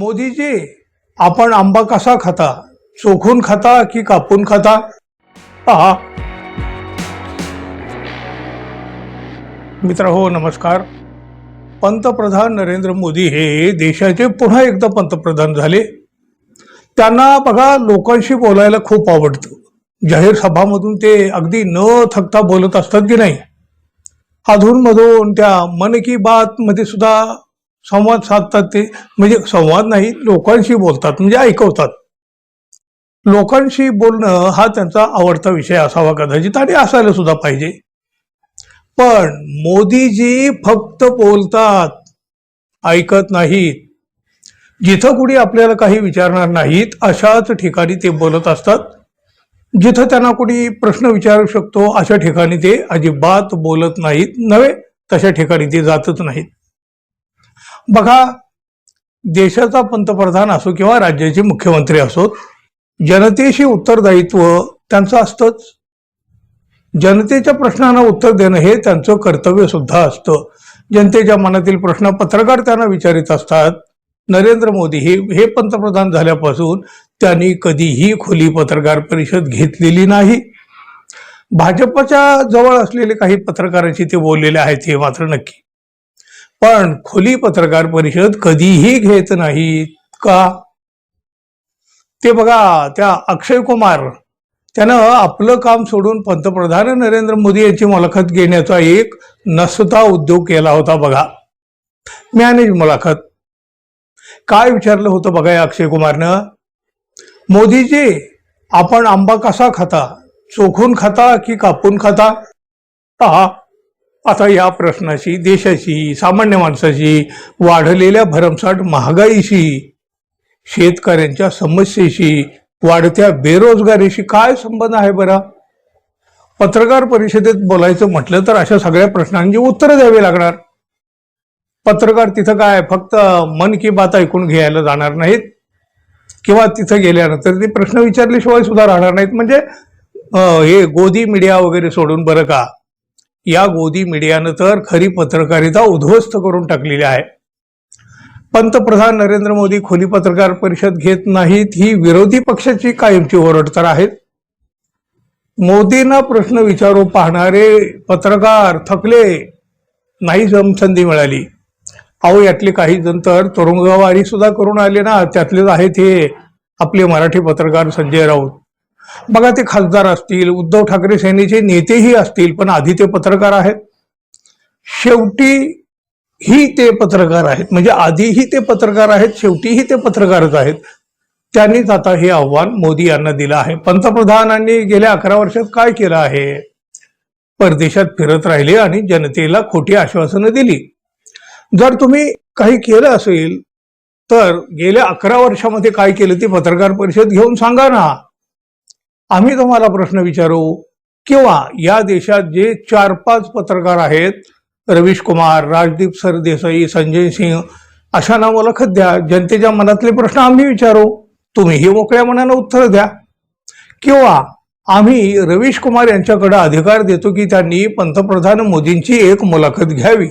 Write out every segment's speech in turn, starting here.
मोदीजी आपण आंबा कसा खाता? चोखून खाता की कापून खाता? पहा. मित्र हो नमस्कार. पंतप्रधान नरेंद्र मोदी हे देशाचे पुन्हा एकदा पंतप्रधान झाले. त्यांना बघा लोकांशी बोलायला खूप आवडतं. जाहीर सभामधून ते अगदी न थकता बोलत असतात की नाही? अधूनमधून त्या मन की बात मध्ये सुद्धा संवाद साधतात ते. म्हणजे संवाद नाही लोकांशी बोलतात म्हणजे ऐकवतात. लोकांशी बोलणं हा त्यांचा आवडता विषय असावा कदाचित आणि असायला सुद्धा पाहिजे. पण मोदीजी फक्त बोलतात ऐकत नाहीत. जिथं कुणी आपल्याला काही विचारणार नाहीत अशाच ठिकाणी ते बोलत असतात. जिथं त्यांना कुणी प्रश्न विचारू शकतो अशा ठिकाणी ते अजिबात बोलत नाहीत नव्हे तशा ठिकाणी ते जातच नाहीत. बघा देशाचा पंतप्रधान असो किंवा राज्याचे मुख्यमंत्री असोत जनतेशी उत्तरदायित्व त्यांचं असतंच. जनतेच्या प्रश्नांना उत्तर देणं हे त्यांचं कर्तव्य सुद्धा असतं. जनतेच्या मनातील प्रश्न पत्रकार त्यांना विचारित असतात. नरेंद्र मोदी हे हे पंतप्रधान झाल्यापासून त्यांनी कधीही खुली पत्रकार परिषद घेतलेली नाही. भाजपच्या जवळ असलेले काही पत्रकारांशी ते बोललेले आहेत हे मात्र नक्की. पण खोली पत्रकार परिषद कधीही घेत नाहीत का? ते बघा त्या अक्षय कुमार त्यानं आपलं काम सोडून पंतप्रधान नरेंद्र मोदी यांची मुलाखत घेण्याचा एक नसता उद्योग केला होता बघा. मॅनेज मुलाखत. काय विचारलं होतं बघा या अक्षय कुमारनं? मोदीजी आपण आंबा कसा खाता? चोखून खाता की कापून खाता? पहा आता या प्रश्नाशी देशाशी सामान्य माणसाशी वाढलेल्या भरमसाठ महागाईशी शेतकऱ्यांच्या समस्येशी वाढत्या बेरोजगारीशी काय संबंध आहे बरा? पत्रकार परिषदेत बोलायचं म्हटलं तर अशा सगळ्या प्रश्नांची उत्तरं द्यावी लागणार. पत्रकार तिथं काय फक्त मन की बात ऐकून घ्यायला जाणार नाहीत. किंवा तिथं गेल्यानंतर ते प्रश्न विचारल्याशिवाय सुद्धा राहणार नाहीत. म्हणजे हे गोदी मीडिया वगैरे सोडून बरं का? या गोदी मीडियानं तर खरी पत्रकारिता उद्ध्वस्त करून टाकलेली आहे. पंतप्रधान नरेंद्र मोदी खुली पत्रकार परिषद घेत नाहीत ही विरोधी पक्षाची कायमची ओरड तर आहेत. मोदींना प्रश्न विचारू पाहणारे पत्रकार थकले नाही जम संधी मिळाली. अहो यातले काही जण तर तुरुंगवारी सुद्धा करून आले ना त्यातलेच आहेत हे आपले मराठी पत्रकार संजय राऊत. बघा ते खासदार असतील उद्धव ठाकरे सेनेचे नेतेही असतील पण आधी ते पत्रकार आहेत. शेवटी ही ते पत्रकार आहेत. म्हणजे आधीही ते पत्रकार आहेत शेवटीही ते पत्रकारच आहेत. त्यांनीच आता हे आव्हान मोदी यांना दिलं आहे. पंतप्रधानांनी गेल्या अकरा वर्षात काय केलं आहे? परदेशात फिरत राहिले आणि जनतेला खोटी आश्वासनं दिली. जर तुम्ही काही केलं असेल तर गेल्या अकरा वर्षामध्ये काय केलं ते पत्रकार परिषद घेऊन सांगा ना. आम्ही तुम्हाला प्रश्न विचारू किंवा या देशात जे चार पाच पत्रकार आहेत रवीश कुमार राजदीप सरदेसाई संजय सिंह अशांना मुलाखत द्या. जनतेच्या मनातले प्रश्न आम्ही विचारू. तुम्हीही मोकळ्या मनानं उत्तर द्या. किंवा आम्ही रवीश कुमार यांच्याकडे अधिकार देतो की त्यांनी पंतप्रधान मोदींची एक मुलाखत घ्यावी.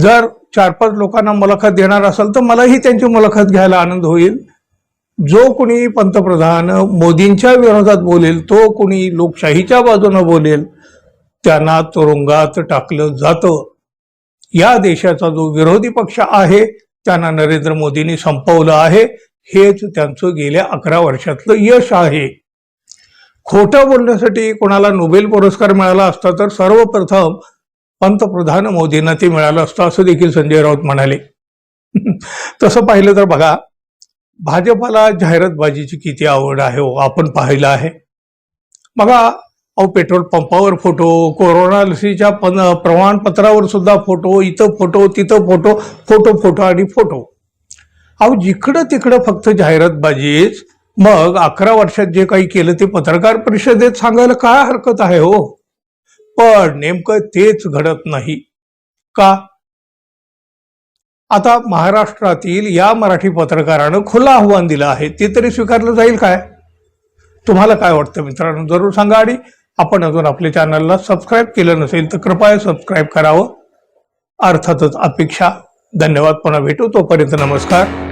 जर चार पाच लोकांना मुलाखत देणार असेल तर मलाही त्यांची मुलाखत घ्यायला आनंद होईल. जो कुणी पंतप्रधान मोदींच्या विरोधात बोलेल तो कुणी लोकशाहीच्या बाजूनं बोलेल त्यांना तुरुंगात टाकलं जातं. या देशाचा जो विरोधी पक्ष आहे त्यांना नरेंद्र मोदींनी संपवलं आहे हेच त्यांचं गेल्या अकरा वर्षातलं यश आहे. खोटं बोलण्यासाठी कोणाला नोबेल पुरस्कार मिळाला असता तर सर्वप्रथम पंतप्रधान मोदींना ते मिळालं असतं असं देखील संजय राऊत म्हणाले. तसं पाहिलं तर बघा भाजपाला जाहिरातबाजीची किती आवड आहे हो आपण पाहिलं आहे. बघा अहो पेट्रोल पंपावर फोटो कोरोना लसीच्या पन प्रमाणपत्रावर सुद्धा फोटो इथं फोटो तिथं फोटो फोटो फोटो आणि फोटो. अहो जिकडं तिकडं फक्त जाहिरातबाजीच मग अकरा वर्षात जे काही केलं ते पत्रकार परिषदेत सांगायला काय हरकत आहे हो? पण नेमकं तेच घडत नाही. का? आता महाराष्ट्रातील या मराठी पत्रकारानं खुलं आव्हान दिलं आहे. ते तरी स्वीकारलं जाईल काय? तुम्हाला काय वाटतं मित्रांनो? जरूर सांगा आणि आपण अजून आपल्या चॅनलला सबस्क्राईब केलं नसेल तर कृपया सबस्क्राईब करावं. अर्थातच अपेक्षा. धन्यवाद. पुन्हा भेटू. तोपर्यंत नमस्कार.